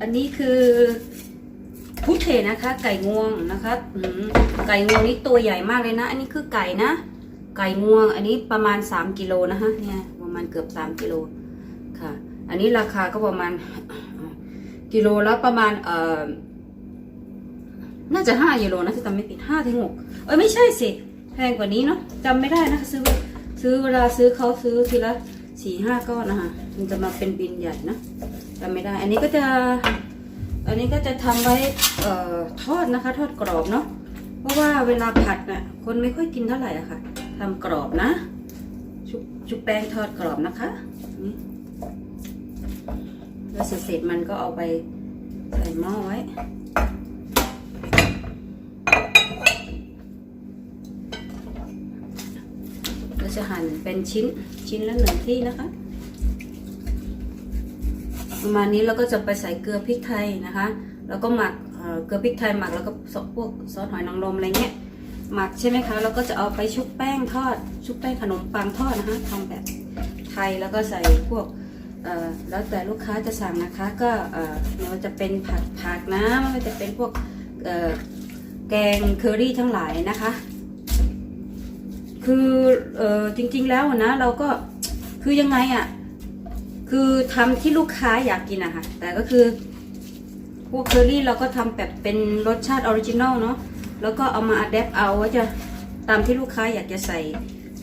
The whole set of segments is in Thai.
อันนี้คือพุเทนะคะ ไก่งวงนะคะไก่งวงนี่ตัวใหญ่มากเลยนะ อันนี้คือไก่นะ ไก่งวง อันนี้ประมาณ 3กิโลนะคะเนี่ยประมาณเกือบ 3กิโลค่ะ อันนี้ราคาก็ประมาณกิโลละประมาณเอ่อน่าจะ5กิโลนะถ้าจำไม่ผิด5ถึง6เอ้ยไม่ใช่สิแพงกว่านี้เนาะจำไม่ได้นะคะซื้อซื้อเวลาซื้อเขาซื้อทีละสี่ห้าก้อนนะคะมันจะมาเป็นบินใหญ่นะ จำไม่ได้ อันนี้ก็จะ อันนี้ก็จะทำไว้เอ่อทอดนะคะ ทอดกรอบเนาะ เพราะว่าเวลาผัดน่ะ คนไม่ค่อยกินเท่าไหร่อะค่ะทำกรอบนะชุบชุบแป้งทอดกรอบนะคะนี่แล้วเสร็จๆมันก็เอาไปใส่หม้อไว้ เราจะหั่นเป็นชิ้นชิ้นละหนึ่งที่นะคะ ประมาณนี้เราก็จะไปใส่เกลือพริกไทยนะคะ แล้วก็หมักเกลือพริกไทยหมักแล้วก็ซอสพวกซอสหอยนางรมอะไรเงี้ยหมักใช่ไหมคะแล้วก็จะเอาไปชุบแป้งทอด ชุบแป้งขนมปังทอดนะคะทำแบบไทยแล้วก็ใส่พวกแล้วแต่ลูกค้าจะสั่งนะคะ ก็เอ่อไม่ว่าจะเป็นผัดผักนะไม่ว่าจะเป็นพวกแกงเคอรี่ทั้งหลายนะคะ คืออจริงๆแล้วนะเราก็คือยังไงอะ่ะ คือทำที่ลูกค้าอยากกินอะค่ะ แต่ก็คือพวกเคอรี่เราก็ทำแบบเป็นรสชาติออริจินอลเนาะ แล้วก็เอามาอัดแอปเอาว่าจะตามที่ลูกค้าอยากจะใส่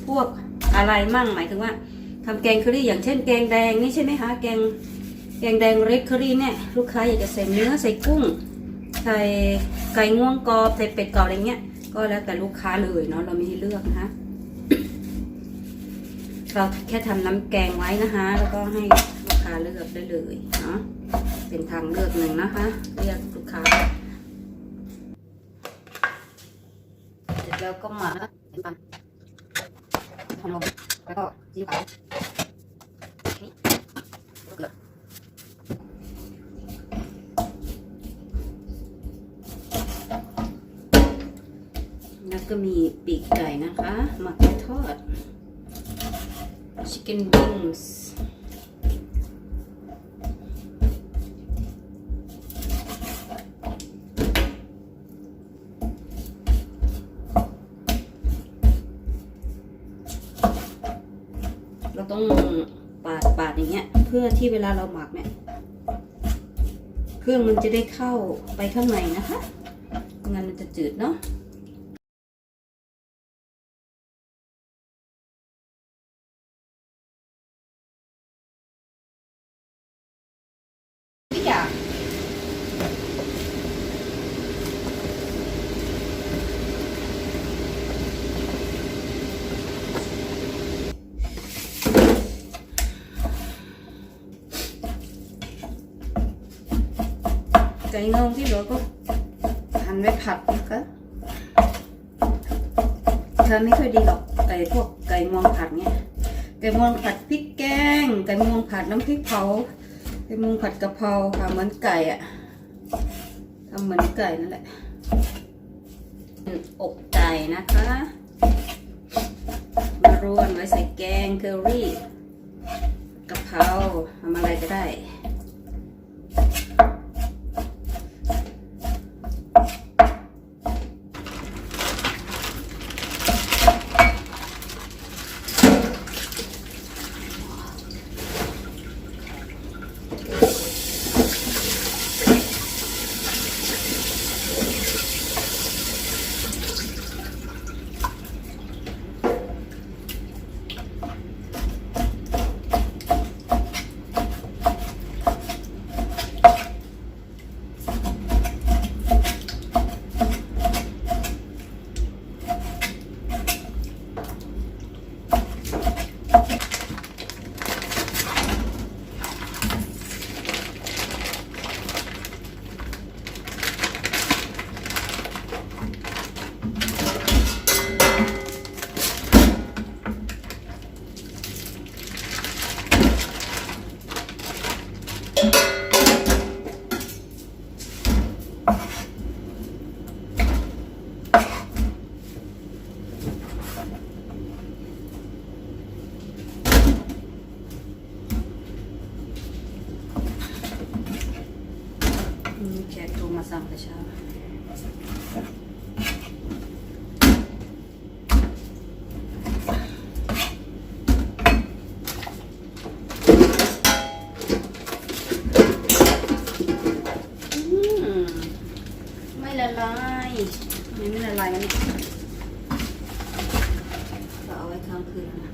พวกอะไรมั่งหมายถึงว่าทำแกงเคอรี่อย่างเช่นแกงแดงนี่ใช่ไหมคะแกงแกงแดงเรดเคอรี่เนี่ยลูกค้าอยากจะใส่เนื้อใส่กุ้ง ใส่ไก่ง่วงกรอบใส่เป็ดกรอบอะไรเงี้ยก็แล้วแต่ลูกค้าเลยเนาะเรามีให้เลือกนะคะ เราแค่ทำน้ำแกงไว้นะคะ แล้วก็ให้ลูกค้าเลือกได้เลยเนาะเป็นทางเลือกหนึ่งนะคะ เรียกลูกค้าเสร็จแล้วก็มักนะคะเป็นปันทำลงแล้วก็จิ้มขาวนี่เกลือแล้วก็มีปีกไก่นะคะหมักทอด chicken wings เราต้องปาดปาดอย่างเงี้ย เพื่อที่เวลาเราหมักเนี่ยเครื่องมันจะได้เข้าไปข้างในนะคะ งั้นมันจะจืดเนาะ ไก่งวงที่เหลือก็หั่นไว้ผัดนะคะเธอไม่ค่อยดีหรอกไก่พวกไก่งวงผัดเนี่ยไก่งวงผัดพริกแกง ไก่งวงผัดน้ำพริกเผา ไก่งวงผัดกะเพราค่ะเหมือนไก่อะทำเหมือนไก่นั่นแหละอกไก่นะคะ มารวนไว้ใส่แกงเคอรี่กะเพราทำอะไรก็ได้ น แขกโทรมาสั่งแต่เช้าไม่ละลายไมไม่ละลายกันเนี่ยเราเอาไว้ค้างคืนนะ